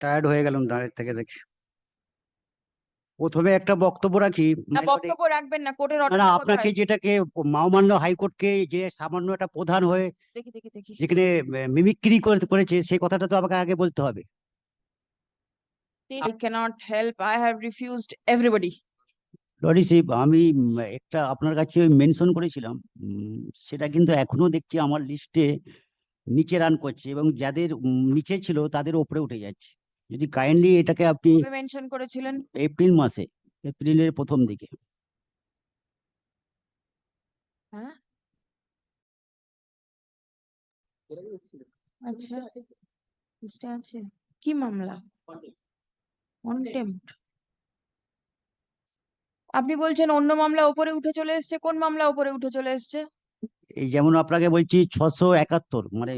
Tired হয়ে গেলাম দাঁড়িয়ে থেকে দেখে প্রথমে একটা বক্তব্য রাখি না হাইকোর্টে- বক্তব্য রাখবেন না কোর্টের অর্ডার না আপনাকে যেটাকে মহামান্য হাইকোর্টকে যে সামান্য একটা প্রধান হয়ে দেখি দেখি দেখি যেখানে মিমিক্রি করেছে সেই কথাটা তো আমাকে আগে বলতে হবে I cannot help. I have refused everybody. লরিসিপ আমি একটা আপনার কাছে মেনশন করেছিলাম সেটা কিন্তু এখনও দেখছি আমার লিস্টে নিচে রান করছে এবং যাদের নিচে ছিল তাদের ওপরে উঠে যাচ্ছে যদি কাইন্ডলি এটাকে আপনি মেনশন করেছিলেন? এপ্রিল মাসে এপ্রিলের প্রথম দিকে। হ্যাঁ? আচ্ছা লিস্টে আছে। কি মামলা? কন্টেম্পট আপনি বলছেন অন্য মামলা উপরে উঠে চলে এসেছে কোন মামলা উপরে উঠে চলে এসেছে? এই যেমন আপনাকে বলছি ছশো একাত্তর মানে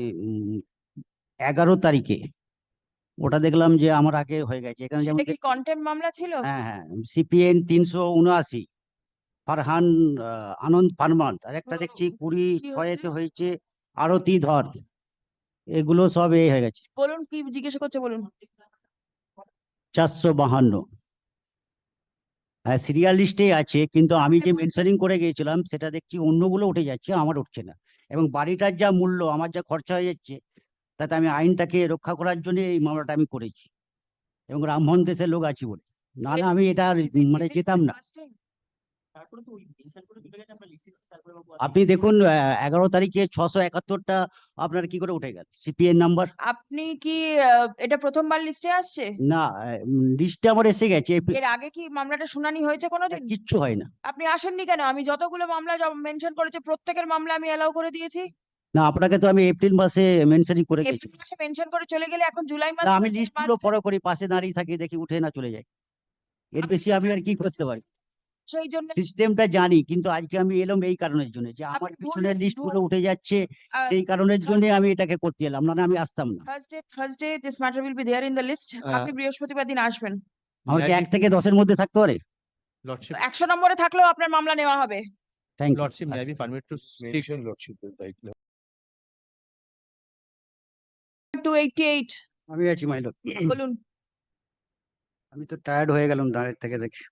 এগারো তারিখে। ওটা দেখলাম যে আমার আগে হয়ে গেছে। এখানে যেমন কি কন্টেম্পট মামলা ছিল? হ্যাঁ হ্যাঁ সিপিএন তিনশো উনআশি ফারহান আনন্দ ফারমান আর একটা দেখছি কুড়ি ছয়েতে হয়েছে? আরতি ধর। এগুলো সব এ হয়ে গেছে। বলুন কি জিজ্ঞেস করছে বলুন? চারশো বাহান্ন। হ্যাঁ সিরিয়াল লিস্টে আছে কিন্তু আমি যে মেনশনিং করে গিয়েছিলাম সেটা দেখছি অন্যগুলো উঠে যাচ্ছে আমার উঠছে না। এবং বাড়িটার যা মূল্য আমার যা খরচা হয়ে যাচ্ছে তাতে আমি আইনটাকে রক্ষা করার জন্য এই মামলাটা আমি করেছি। এবং রামমোহন দেশের লোক আছি বলে। না না আমি এটা মানে যেতাম না। আপনি দেখুন আহ, এগারো তারিখে ছশো একাত্তরটা আপনার কি করে উঠে গেল? সিপিএন নাম্বার আপনি কি আহ, এটা প্রথমবার লিস্টে আসছে? না লিস্টে আমার এসে গেছে এর আগে কি মামলাটা শুনানি হয়েছে কোনোদিন? কিচ্ছু হয় না। আপনি আসেননি কেন? আমি যতগুলো মামলা মেনশন করেছি প্রত্যেকের মামলা আমি অ্যালাউ করে দিয়েছি। না আপনাকে তো আমি এপ্রিল মাসে মেনশনই করে গেছি। এপ্রিল মাসে মেনশন করে চলে গেলে এখন জুলাই মাস না আমি লিস্টগুলো পরে করি পাশে দাঁড়িয়ে থাকি দেখি উঠে না চলে যায়। এর বেশি আমি আর কি করতে পারি? সেই জন্য সিস্টেমটা জানি কিন্তু আজকে আমি এলাম এই কারণের জন্য যে আমার পিছনের লিস্টগুলো উঠে যাচ্ছে সেই কারণের জন্য আমি এটাকে করতে এলাম না আমি আসতাম না। Thursday Thursday this matter will be there in the list আপনি বৃহস্পতিবার দিন আসবেন। আমার কি Yeah, এক থেকে দশের মধ্যে থাকতে পারে? Lordship, একশো নম্বরে থাকলেও আপনার মামলা নেওয়া হবে। Thank you Lordship, may I be permitted to speak? Mention two eighty eight আমি আছি বলুন। আমি তো টায়ার্ড হয়ে গেলাম থেকে দেখে।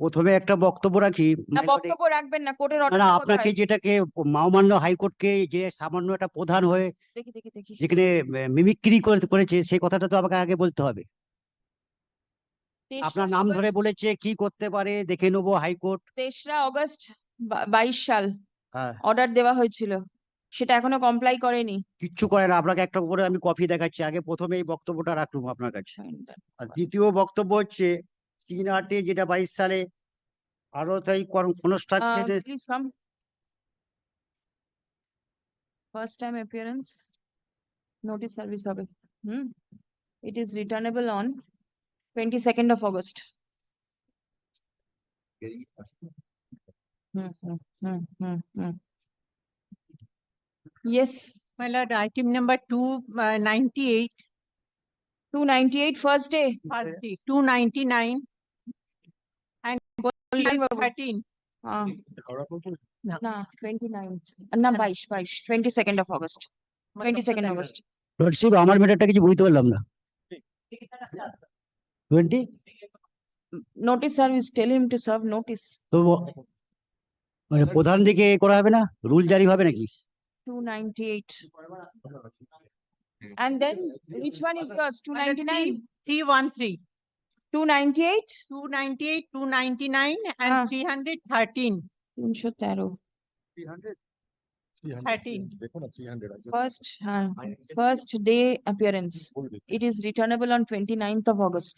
প্রথমে একটা বক্তব্য রাখি। না বক্তব্য রাখবেন না কোর্টের অর্ডার না আপনাকে যেটাকে মহামান্য হাইকোর্টকে যে সামান্য একটা প্রধান হয়ে দেখি দেখি দেখি। যেখানে মিমিক্রি করেছে সেই কথাটা তো আমাকে আগে বলতে হবে। আপনার নাম ধরে বলেছে কি করতে পারে দেখে নেব হাইকোর্ট। তেসরা অগস্ট বাইশ সাল। হ্যাঁ। অর্ডার দেওয়া হয়েছিল। সেটা এখনও কমপ্লাই করেনি। কিচ্ছু করে না আপনাকে একটা করে আমি কপি দেখাচ্ছি। আগে প্রথমে এই বক্তব্যটা রাখলুম আপনার কাছে। আর দ্বিতীয় বক্তব্য হচ্ছে তিন আটে যেটা বাইশ সালে আরও তাই কনস্ট্রাকশনের please come first time appearance notice service হবে। হুম? It is returnable on twenty second of August hmm hmm hmm hmm hmm. Yes, My lord, item number two uh, ninety-eight, two ninety-eight first day. first day, two ninety-nine and Line Babu. thirteen. আহ, না twenty-ninth, না বাইশ বাইশ twenty second of August, twenty second August. Lordship আমার ম্যাটারটা কিছু বুঝতে পারলাম না twenty Notice service, tell him to serve notice. তো মানে প্রধান দিকে এ করা হবে না রুল জারি হবে নাকি Two ninety-eight. And then which one is yours? Two ninety-nine? Three one three, Two ninety-eight? two ninety-eight, two ninety-nine Ah. and three hundred thirteen. তিনশো তেরো। Thirteen. দেখো না, 300 আছে। First, uh, first day appearance. বলবে। It is returnable on 29th of August.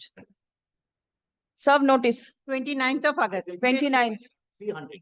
Serve notice, Twenty-ninth of August. 29th. Three hundred